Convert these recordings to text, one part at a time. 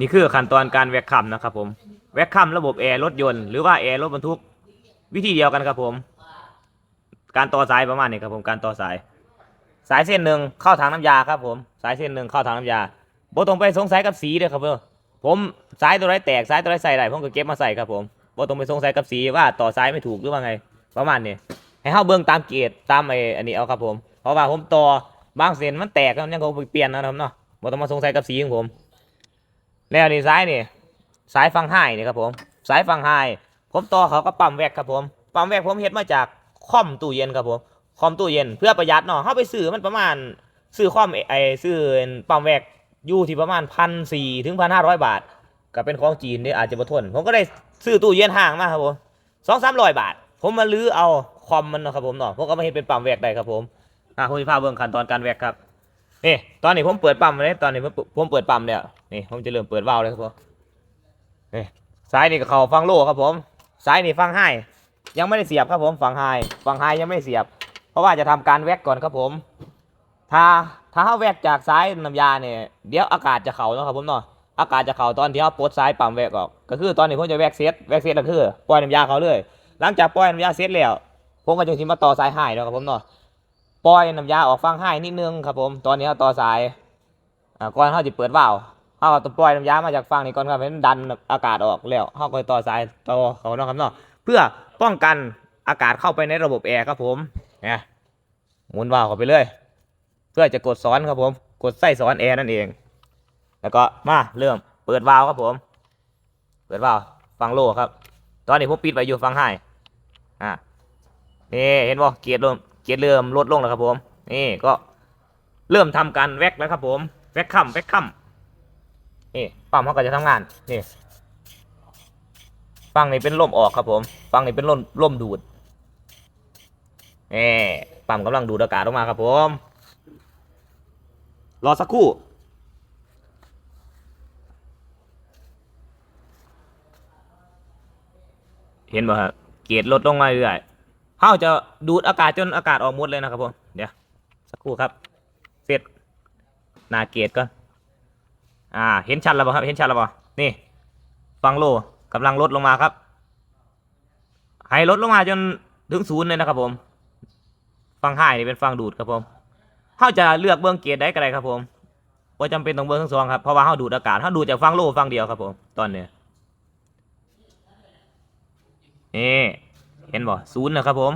นี่คือขั้นตอนการแวกคัมนะครับผม แวกคัมระบบแอร์รถยนต์หรือว่าแอร์รถบรรทุก วิธีเดียวกันครับผม การต่อสายประมาณนี้ครับผมการต่อสาย สายเส้นหนึ่งเข้าถังน้ำยาครับ ผม สายเส้นหนึ่งเข้าถังน้ำยาบ่ต้องไปสงสัยกับสีเลยครับเพื่อผมสายตัวไรแตกสายตัวไรใส่ได้ผมก็เก็บมาใส่ครับผมบ่ต้องไปสงสัยกับสีว่าต่อสายไม่ถูกหรือว่าไง ประมาณนี้ให้เข้าเบื้องตามเกรดตามไอ้อันนี้เอาครับผม เพราะว่าผมต่อบางเส้นมันแตกแล้วยังคงไปเปลี่ยนนะครับเนาะบ่ต้องมาสงสัยกับสีของผม แล้วนี่สายนี่สายฟังไห้นี่ครับผมสายฟังไห้ผมต่อเขาก็ปั๊มแวกครับผมปั๊มแวกผมเฮ็ดมาจากคอมตู้เย็นครับผมคอมตู้เย็นเพื่อประหยัดเนาะเฮาไปซื้อมันประมาณซื้อคอมไอซื้อปั๊มแวกอยู่ที่ประมาณพันสี่ถึงพันห้าร้อยบาทก็เป็นของจีนนี่อาจจะบ่ทน ผมก็ได้ซื้อตู้เย็นห่างมาครับผมสองสามร้อยบาท ผมมาลื้อเอาคอมมันเนาะครับผมเนาะผมก็มาเฮ็ดเป็นปั๊มแวกได้ครับผมอะผมจะพาเบิ่งขั้นตอนการแวกครับ นี่ตอนนี้ผมเปิดปั๊มเลยตอนนี้ผมผมเปิดปั๊มแล้วนี่ผมจะเริ่มเปิดวาล์วเลยครับผมนี่ซ้ายนี่ก็เข้าฟังโลครับผมซ้ายนี่ฟังไฮยังไม่ได้เสียบครับผมฟังไฮฟังไฮยังไม่ได้เสียบ เพราะว่าจะทำการแวกก่อนครับผม ถ้าถ้าเขาแวกจากซ้ายน้ำยาเนี่ยเดี๋ยวอากาศจะเข่าเนาะครับผมเนาะอากาศจะเข่าตอนที่เขาปลดซ้ายปั๊มแวกออก ก็คือตอนนี้ผมจะแวกเซตแวกเซตก็คือปล่อยน้ำยาเขาเลย หลังจากปล่อยน้ำยาเซตแล้วผมก็จะทีมาต่อสายไฮเนาะครับผมเนาะ ปล่อยน้ำยาออกฟังไฮนิดนึงครับผม ตอนนี้เขาต่อสายอ่าก่อนเขาจะเปิดวาล์วเขาต้องปล่อยน้ำยามาจากฟังนี้ก่อนครับให้มันดันอากาศออกแล้วเขาก็ต่อสายต่อเขาเนาะครับเนาะเพื่อป้องกันอากาศเข้าไปในระบบแอร์ครับผมเนี่ยหมุนวาล์วเข้าไปเลยเพื่อจะกดซ้อนครับผม กดไส้ซ้อนแอร์นั่นเอง แล้วก็มาเริ่มเปิดวาล์วครับผม เปิดวาล์วฟังโลครับ ตอนนี้ผมปิดไว้อยู่ฟังไห้อ่านี่เห็นบ่เกียร์เริ่ม เกียร์เริ่มลดลงแล้วครับผม นี่ก็เริ่มทำการแว็กแล้วครับผมแว็กค่ำแว็กค่ำนี่ปั๊มเขาก็จะทำงานนี่ฟังนี่เป็นลมออกครับผมฟังนี่เป็นลมลมดูดนี่ปั๊มกำลังดูดอากาศออกมาครับผม รอสักครู่เห็นบ่ครับเกรดลดลงมาเรื่อย เขาจะดูดอากาศจนอากาศออกหมดเลยนะครับผม เดี๋ยวสักครู่ครับ เสร็จนาเกรดก่อนอ่า เห็นชัดแล้วบ่ครับ เห็นชัดแล้วบ่นี่ ฟังโลกำลังลดลงมาครับ ให้ลดลงมาจนถึงศูนย์เลยนะครับผม ฟังไห้นี่เป็นฟังดูดครับผมเขาจะเลือกเบื้องเกียร์ได้ก็ได้ครับผมว่าจำเป็นต้องเบื้องทั้งสองครับเพราะว่าเขาดูดอากาศเขาดูจากฟังโล่ฟังเดียวครับผมตอนเนี้ยนี่ เห็นบ่ศูนย์นะครับผม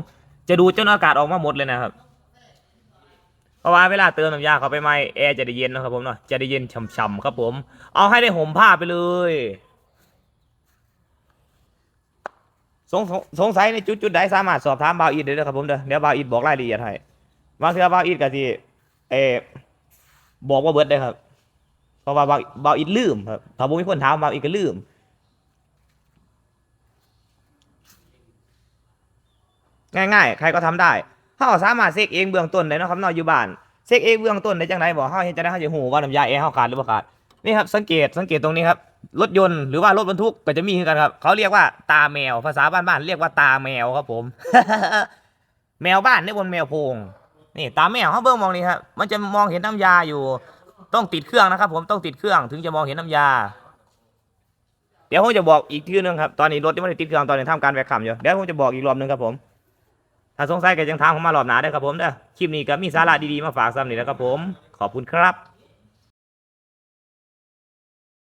จะดูดจนอากาศออกมาหมดเลยนะครับ เพราะว่าเวลาเติมน้ำยาเข้าไปใหมแอร์จะได้เย็นนะครับผมเนาะจะได้เย็นฉ่ำๆครับผม เอาให้ได้ห่มผ้าไปเลยสงสงสงสัยในจุดจุดๆใดสามารถสอบถามบาวอีดได้เลยครับผมเด้อเดี๋ยวบาวอีดบอกรายละเอียดให้บางเทื่อบาวอีดก็สิเอบอกว่าเบิดได้ครับเพราะว่าบาวบาวอีดลืมครับถ้าบ่มีคนถามบาวอีดก็ลืม ง่ายๆ ใครก็ทำได้เฮาสามารถเซกเองเบื้องต้นได้นะครับนาะอยู่บ้านเซกเองเบื้องต้นได้จังไดบ่เฮาเฮ็ดจังได๋เฮาจะฮู้ว่าน้ำยาแอร์เฮาขาดหรือบ่ขาดนี่ครับสังเกตสังเกตตรงนี้ครับรถยนต์หรือว่ารถบรรทุกก็จะมีคือนกันครับเขาเรียกว่าตาแมวภาษาบ้านๆเรียกว่าตาแมวครับผม แมวบ้านนี่บนแมวโพงนี่ตาแมวเขาเบิ่งมองนี่ครับมันจะมองเห็นน้ำยาอยู่ ต้องติดเครื่องนะครับ ผมต้องติดเครื่องถึงจะมองเห็นน้ำยา เดี๋ยวผมจะบอกอีกทีนึงครับตอนนี้รถยังไม่ได้ติดเครื่องตอนนี้ทำการแวกขัมอยู่เดี๋ยวผมจะบอกอีกรอบนึงครับผม ถ้าสงสัยก็ยังถามผมมารอบหนาได้ครับผมเด้อคลิปนี้ก็มีสาระดีๆมาฝากซ้ำนี่แล้วครับผม ขอบคุณครับ